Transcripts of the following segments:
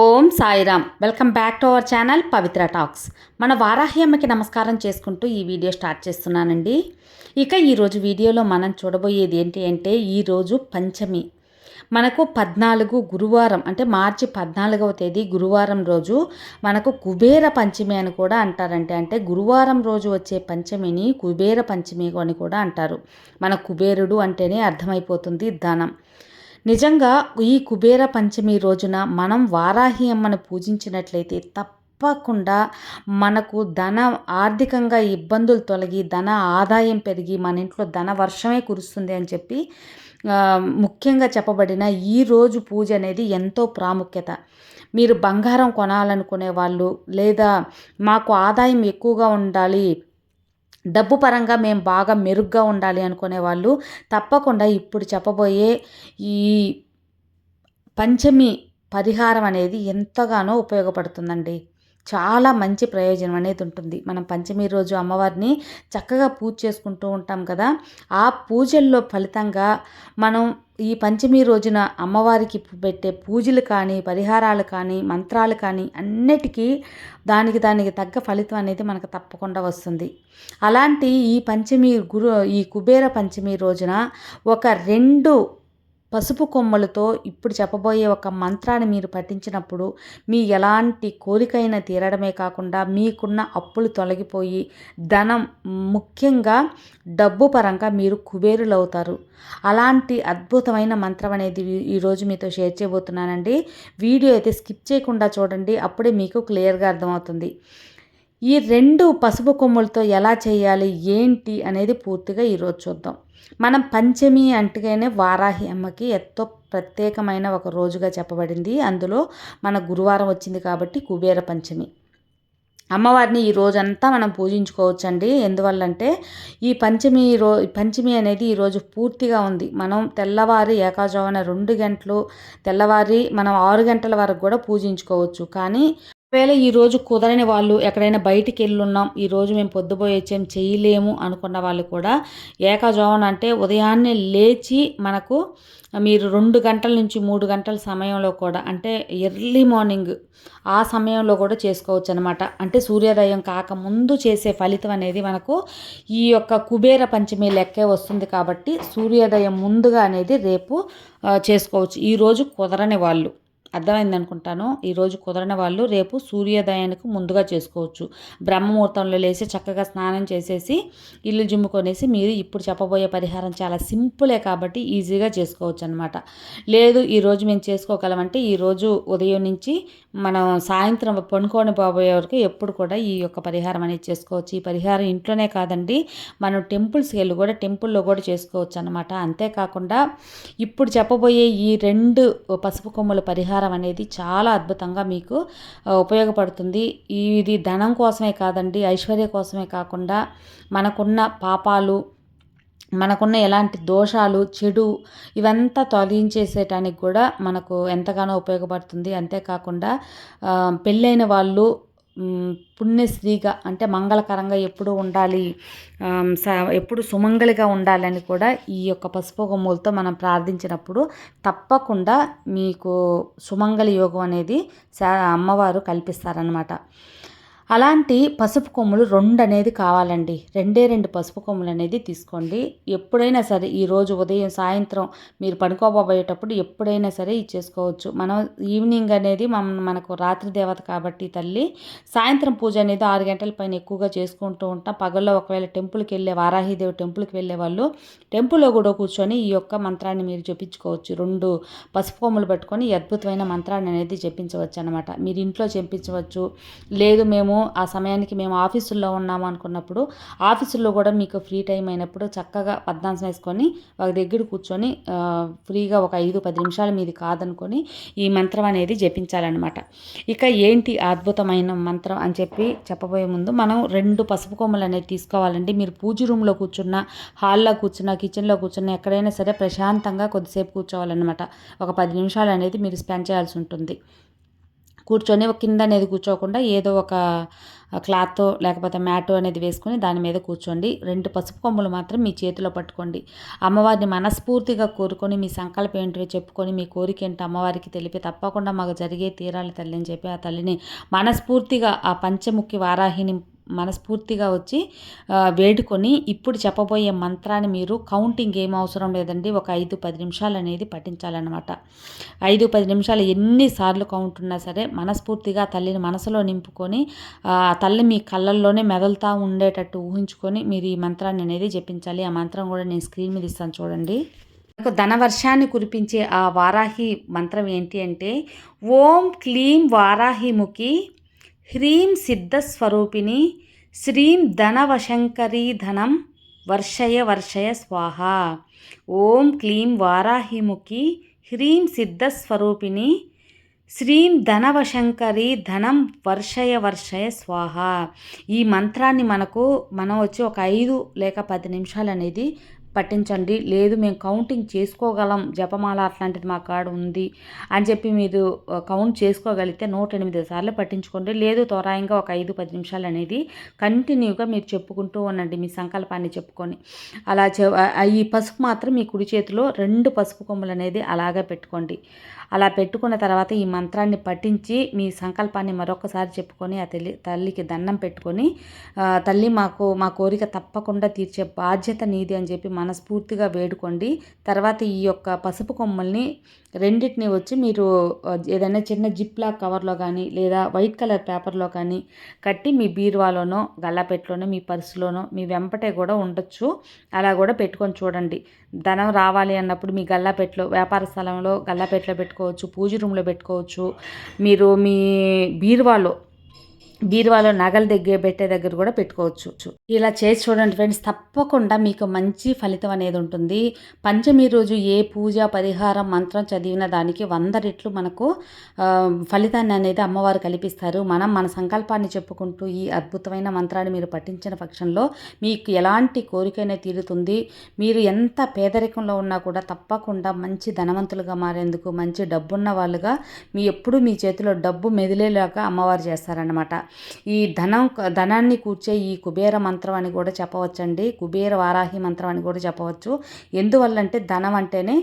Om Sairam. Welcome back to our channel Pavitra talks. మన వారాహ్యమ్మకి నమస్కారం చేసుకుంటూ ఈ వీడియో స్టార్ట్ చేస్తున్నానండి. ఇక ఈరోజు వీడియోలో మనం చూడబోయేది ఏంటి అంటే ఈరోజు పంచమి. మనకు పద్నాలుగు గురువారం అంటే మార్చి పద్నాలుగవ తేదీ గురువారం రోజు మనకు కుబేర పంచమి అని కూడా అంటారంటే అంటే గురువారం రోజు వచ్చే పంచమిని కుబేర పంచమి అని కూడా అంటారు. మన కుబేరుడు అంటేనే అర్థమైపోతుంది ధనం. నిజంగా ఈ కుబేర పంచమి రోజున మనం వారాహి అమ్మను పూజించినట్లయితే తప్పకుండా మనకు ధన ఆర్థికంగా ఇబ్బందులు తొలగి ధన ఆదాయం పెరిగి మన ఇంట్లో ధన వర్షమే కురుస్తుంది అని చెప్పి ముఖ్యంగా చెప్పబడిన ఈ రోజు పూజ అనేది ఎంతో ప్రాముఖ్యత. మీరు బంగారం కొనాలనుకునే వాళ్ళు లేదా మాకు ఆదాయం ఎక్కువగా ఉండాలి డబ్బు పరంగా మేము బాగా మెరుగ్గా ఉండాలి అనుకునే వాళ్ళు తప్పకుండా ఇప్పుడు చెప్పబోయే ఈ పంచమి పరిహారం అనేది ఎంతగానో ఉపయోగపడుతుందండి. చాలా మంచి ప్రయోజనం అనేది ఉంటుంది. మనం పంచమి రోజు అమ్మవారిని చక్కగా పూజ చేసుకుంటూ ఉంటాం కదా ఆ పూజల్లో ఫలితంగా మనం ఈ పంచమి రోజున అమ్మవారికి పెట్టే పూజలు కానీ పరిహారాలు కానీ మంత్రాలు కానీ అన్నిటికీ దానికి దానికి తగ్గ ఫలితం అనేది మనకు తప్పకుండా వస్తుంది. అలాంటి ఈ పంచమి గురు ఈ కుబేర పంచమి రోజున ఒక రెండు పసుపు కొమ్మలతో ఇప్పుడు చెప్పబోయే ఒక మంత్రాన్ని మీరు పఠించినప్పుడు మీ ఎలాంటి కోరికైనా తీరడమే కాకుండా మీకున్న అప్పులు తొలగిపోయి ధనం ముఖ్యంగా డబ్బు పరంగా మీరు కుబేరులు అవుతారు అలాంటి అద్భుతమైన మంత్రం అనేది ఈరోజు మీతో షేర్ చేయబోతున్నానండి. వీడియో అయితే స్కిప్ చేయకుండా చూడండి. అప్పుడే మీకు క్లియర్గా అర్థమవుతుంది. ఈ రెండు పసుపు కొమ్ములతో ఎలా చేయాలి ఏంటి అనేది పూర్తిగా ఈరోజు చూద్దాం. మనం పంచమి అంటేనే వారాహి అమ్మకి ఎంతో ప్రత్యేకమైన ఒక రోజుగా చెప్పబడింది. అందులో మన గురువారం వచ్చింది కాబట్టి కుబేర పంచమి. అమ్మవారిని ఈ రోజంతా మనం పూజించుకోవచ్చండి. ఎందువల్లంటే ఈ పంచమి రో పంచమి అనేది ఈరోజు పూర్తిగా ఉంది. మనం తెల్లవారి ఏకాజామున రెండు గంటలు తెల్లవారి మనం ఆరు గంటల వరకు కూడా పూజించుకోవచ్చు. కానీ ఒకవేళ ఈరోజు కుదరని వాళ్ళు ఎక్కడైనా బయటికి వెళ్ళున్నాం ఈరోజు మేము పొద్దుపోయేచ్చేం చేయలేము అనుకున్న వాళ్ళు కూడా ఏకాజోవన్ అంటే ఉదయాన్నే లేచి మనకు మీరు రెండు గంటల నుంచి మూడు గంటల సమయంలో కూడా అంటే ఎర్లీ మార్నింగ్ ఆ సమయంలో కూడా చేసుకోవచ్చు అనమాట అంటే సూర్యోదయం కాకముందు చేసే ఫలితం అనేది మనకు ఈ యొక్క కుబేర పంచమి లెక్కే వస్తుంది కాబట్టి సూర్యోదయం ముందుగా అనేది రేపు చేసుకోవచ్చు. ఈరోజు కుదరని వాళ్ళు. అర్థమైంది అనుకుంటాను. ఈరోజు కుదరని వాళ్ళు రేపు సూర్యోదయానికి ముందుగా చేసుకోవచ్చు. బ్రహ్మముహూర్తంలో లేచి చక్కగా స్నానం చేసేసి ఇల్లు జిమ్ముకొనేసి మీరు ఇప్పుడు చెప్పబోయే పరిహారం చాలా సింపులే కాబట్టి ఈజీగా చేసుకోవచ్చు అనమాట లేదు ఈరోజు మేము చేసుకోగలమంటే ఈరోజు ఉదయం నుంచి మనం సాయంత్రం పండుకొని పోబోయే వరకు ఎప్పుడు కూడా ఈ యొక్క పరిహారం అనేది చేసుకోవచ్చు. ఈ పరిహారం ఇంట్లోనే కాదండి మనం టెంపుల్స్కి వెళ్ళి కూడా టెంపుల్లో కూడా చేసుకోవచ్చు అనమాట అంతేకాకుండా ఇప్పుడు చెప్పబోయే ఈ రెండు పసుపు కొమ్మల పరిహారం ఆహారం అనేది చాలా అద్భుతంగా మీకు ఉపయోగపడుతుంది. ఇది ధనం కోసమే కాదండి ఐశ్వర్య కోసమే కాకుండా మనకున్న పాపాలు మనకున్న ఎలాంటి దోషాలు చెడు ఇవంతా తొలగించేసేటానికి కూడా మనకు ఎంతగానో ఉపయోగపడుతుంది. అంతేకాకుండా పెళ్ళైన వాళ్ళు పుణ్యశ్రీగా అంటే మంగళకరంగా ఎప్పుడు ఉండాలి ఎప్పుడు సుమంగళిగా ఉండాలని కూడా ఈ యొక్క పసుపు కొమ్ములతో మనం ప్రార్థించినప్పుడు తప్పకుండా మీకు సుమంగళి యోగం అనేది అమ్మవారు కల్పిస్తారనమాట అలాంటి పసుపు కొమ్ములు రెండు అనేది కావాలండి. రెండే రెండు పసుపు కొమ్ములు అనేది తీసుకోండి. ఎప్పుడైనా సరే ఈరోజు ఉదయం సాయంత్రం మీరు పడుకోబోయేటప్పుడు ఎప్పుడైనా సరే ఇచ్చేసుకోవచ్చు మనం ఈవినింగ్ అనేది మనకు రాత్రి దేవత కాబట్టి తల్లి సాయంత్రం పూజ అనేది ఆరు గంటల పైన ఎక్కువగా చేసుకుంటూ ఉంటాం. పగల్లో ఒకవేళ టెంపుల్కి వెళ్ళే వారాహిదేవి టెంపుల్కి వెళ్ళే వాళ్ళు టెంపుల్లో కూడా కూర్చొని ఈ యొక్క మంత్రాన్ని మీరు జపించుకోవచ్చు. రెండు పసుపు కొమ్ములు పెట్టుకొని అద్భుతమైన మంత్రాన్ని అనేది చెప్పించవచ్చు అనమాట మీరు ఇంట్లో చెప్పించవచ్చు లేదు మేము ఆ సమయానికి మేము ఆఫీసుల్లో ఉన్నాము అనుకున్నప్పుడు ఆఫీసుల్లో కూడా మీకు ఫ్రీ టైం అయినప్పుడు చక్కగా పద్నాంశం వేసుకొని ఒక దగ్గర కూర్చొని ఫ్రీగా ఒక ఐదు పది నిమిషాలు మీది కాదనుకొని ఈ మంత్రం అనేది జపించాలన్నమాట. ఇక ఏంటి అద్భుతమైన మంత్రం అని చెప్పి చెప్పబోయే ముందు మనం రెండు పసుపు కొమ్మలు అనేది తీసుకోవాలండి. మీరు పూజ రూమ్లో కూర్చున్న హాల్లో కూర్చున్న కిచెన్లో కూర్చున్న ఎక్కడైనా సరే ప్రశాంతంగా కొద్దిసేపు కూర్చోవాలన్నమాట. ఒక పది నిమిషాలు అనేది మీరు స్పెండ్ చేయాల్సి ఉంటుంది. కూర్చొని కింద అనేది కూర్చోకుండా ఏదో ఒక క్లాత్ లేకపోతే మ్యాటో అనేది వేసుకొని దాని మీద కూర్చోండి. రెండు పసుపు కొమ్ములు మాత్రం మీ చేతిలో పట్టుకోండి. అమ్మవారిని మనస్ఫూర్తిగా కోరుకొని మీ సంకల్పం ఏంటో చెప్పుకొని మీ కోరిక ఏంటో అమ్మవారికి తెలిపి తప్పకుండా మాకు జరిగే తీరాలి తల్లి అని చెప్పి ఆ తల్లిని మనస్ఫూర్తిగా ఆ పంచముఖి వారాహిని మనస్ఫూర్తిగా వచ్చి వేడుకొని ఇప్పుడు చెప్పబోయే మంత్రాన్ని మీరు కౌంటింగ్ ఏం అవసరం లేదండి. ఒక ఐదు పది నిమిషాలు అనేది పఠించాలన్నమాట. ఐదు పది నిమిషాలు ఎన్నిసార్లు కౌంట్ ఉన్నా సరే మనస్ఫూర్తిగా తల్లిని మనసులో నింపుకొని ఆ తల్లి మీ కళ్ళల్లోనే మెదలుతూ ఉండేటట్టు ఊహించుకొని మీరు ఈ మంత్రాన్ని అనేది జపించాలి. ఆ మంత్రం కూడా నేను స్క్రీన్ మీద ఇస్తాను చూడండి. ధనవర్షాన్ని కురిపించే ఆ వారాహి మంత్రం ఏంటి అంటే ఓం క్లీం వారాహిముఖి హ్రీం సిద్ధస్వరూపిణి శ్రీం ధనవశంకరీ ధనం వర్షయ వర్షయ స్వాహ. ఓం క్లీం వారాహిముఖి హ్రీం సిద్ధస్వరూపిణి శ్రీం ధనవశంకరి ధనం వర్షయ వర్షయ స్వాహ. ఈ మంత్రాన్ని మనకు మనం వచ్చి ఒక ఐదు లేక పది నిమిషాలు అనేది పట్టించండి లేదు మేము కౌంటింగ్ చేసుకోగలం. జపమాల అట్లాంటిది మా కాడ ఉంది అని చెప్పి మీరు కౌంట్ చేసుకోగలిగితే నూట ఎనిమిది సార్లు పట్టించుకోండి లేదు తోరాయంగా ఒక ఐదు పది నిమిషాలు అనేది కంటిన్యూగా మీరు చెప్పుకుంటూ ఉండండి మీ సంకల్పాన్ని చెప్పుకొని. అలా ఈ పసుపు మాత్రం మీ కుడి చేతిలో రెండు పసుపు కొమ్ములు అనేది అలాగే పెట్టుకోండి. అలా పెట్టుకున్న తర్వాత ఈ మంత్రాన్ని పఠించి మీ సంకల్పాన్ని మరొకసారి చెప్పుకొని ఆ తల్లి తల్లికి దండం పెట్టుకొని తల్లి మాకు మా కోరిక తప్పకుండా తీర్చే బాధ్యత నీది అని చెప్పి మనస్ఫూర్తిగా వేడుకోండి. తర్వాత ఈ యొక్క పసుపు కొమ్మల్ని రెండింటిని వచ్చి మీరు ఏదైనా చిన్న జిప్లా కవర్లో కానీ లేదా వైట్ కలర్ పేపర్లో కానీ కట్టి మీ బీరువాలోనో గల్లాపెట్లోనో మీ పర్సులోనో మీ వెంపటే కూడా ఉండొచ్చు. అలా కూడా పెట్టుకొని చూడండి. ధనం రావాలి అన్నప్పుడు మీ గల్లాపెట్లో వ్యాపార స్థలంలో గల్లాపెట్లో పెట్టుకో పెట్టుకోవచ్చు పూజ రూమ్లో పెట్టుకోవచ్చు. మీరు మీ బీరువాలో బీరువాలో నగలు దగ్గర పెట్టే దగ్గర కూడా పెట్టుకోవచ్చు. ఇలా చేసి చూడండి ఫ్రెండ్స్ తప్పకుండా మీకు మంచి ఫలితం అనేది ఉంటుంది. పంచమి రోజు ఏ పూజ పరిహారం మంత్రం చదివిన దానికి వంద రెట్లు మనకు ఫలితాన్ని అనేది అమ్మవారు కల్పిస్తారు. మనం మన సంకల్పాన్ని చెప్పుకుంటూ ఈ అద్భుతమైన మంత్రాన్ని మీరు పఠించిన పక్షంలో మీకు ఎలాంటి కోరికైనా తీరుతుంది. మీరు ఎంత పేదరికంలో ఉన్నా కూడా తప్పకుండా మంచి ధనవంతులుగా మారేందుకు మంచి డబ్బున్న వాళ్ళుగా మీ ఎప్పుడు మీ చేతిలో డబ్బు మెదిలేలాగా అమ్మవారు చేస్తారనమాట ఈ ధనం ధనాన్ని కూర్చే ఈ కుబేర మంత్రం అని కూడా చెప్పవచ్చండి. కుబేర వారాహి మంత్రం అని కూడా చెప్పవచ్చు. ఎందువల్లంటే ధనం అంటేనే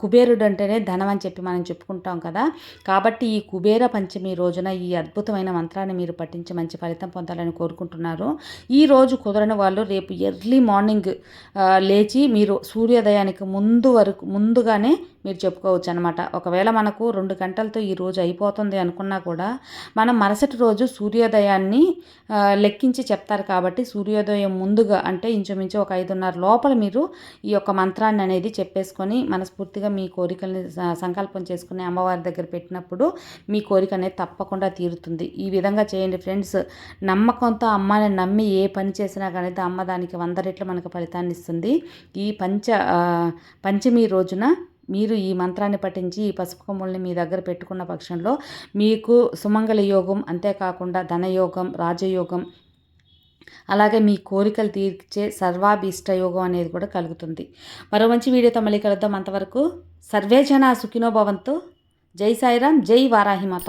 కుబేరుడు అంటేనే ధనం అని చెప్పి మనం చెప్పుకుంటాం కదా. కాబట్టి ఈ కుబేర పంచమి రోజున ఈ అద్భుతమైన మంత్రాన్ని మీరు పఠించి మంచి ఫలితం పొందాలని కోరుకుంటున్నారు. ఈ రోజు కుదరని వాళ్ళు రేపు ఎర్లీ మార్నింగ్ లేచి మీరు సూర్యోదయానికి ముందు వరకు ముందుగానే మీరు చెప్పుకోవచ్చు అనమాట ఒకవేళ మనకు రెండు గంటలతో ఈ రోజు అయిపోతుంది అనుకున్నా కూడా మనం మరుసటి రోజు సూర్యోదయాన్ని లెక్కించి చెప్తారు కాబట్టి సూర్యోదయం ముందుగా అంటే ఇంచుమించు ఒక ఐదున్నర లోపల మీరు ఈ యొక్క మంత్రాన్ని అనేది చెప్పేసుకొని మనస్ఫూర్తిగా మీ కోరికల్ని సంకల్పం చేసుకుని అమ్మవారి దగ్గర పెట్టినప్పుడు మీ కోరిక అనేది తప్పకుండా తీరుతుంది. ఈ విధంగా చేయండి ఫ్రెండ్స్. నమ్మకంతో అమ్మని నమ్మి ఏ పని చేసినా కానీ అమ్మ దానికి వంద రెట్లు మనకు ఫలితాన్ని ఇస్తుంది. ఈ పంచ పంచమి రోజున మీరు ఈ మంత్రాన్ని పఠించి ఈ పసుపు కొమ్ముల్ని మీ దగ్గర పెట్టుకున్న పక్షంలో మీకు సుమంగళ యోగం అంతేకాకుండా ధనయోగం రాజయోగం అలాగే మీ కోరికలు తీర్చే సర్వాభీష్ట యోగం అనేది కూడా కలుగుతుంది. మరో మంచి వీడియోతో మళ్ళీ కలుద్దాం. అంతవరకు సర్వేజన సుఖినోభవంతో జై సాయిరామ్ జై వారాహిమాత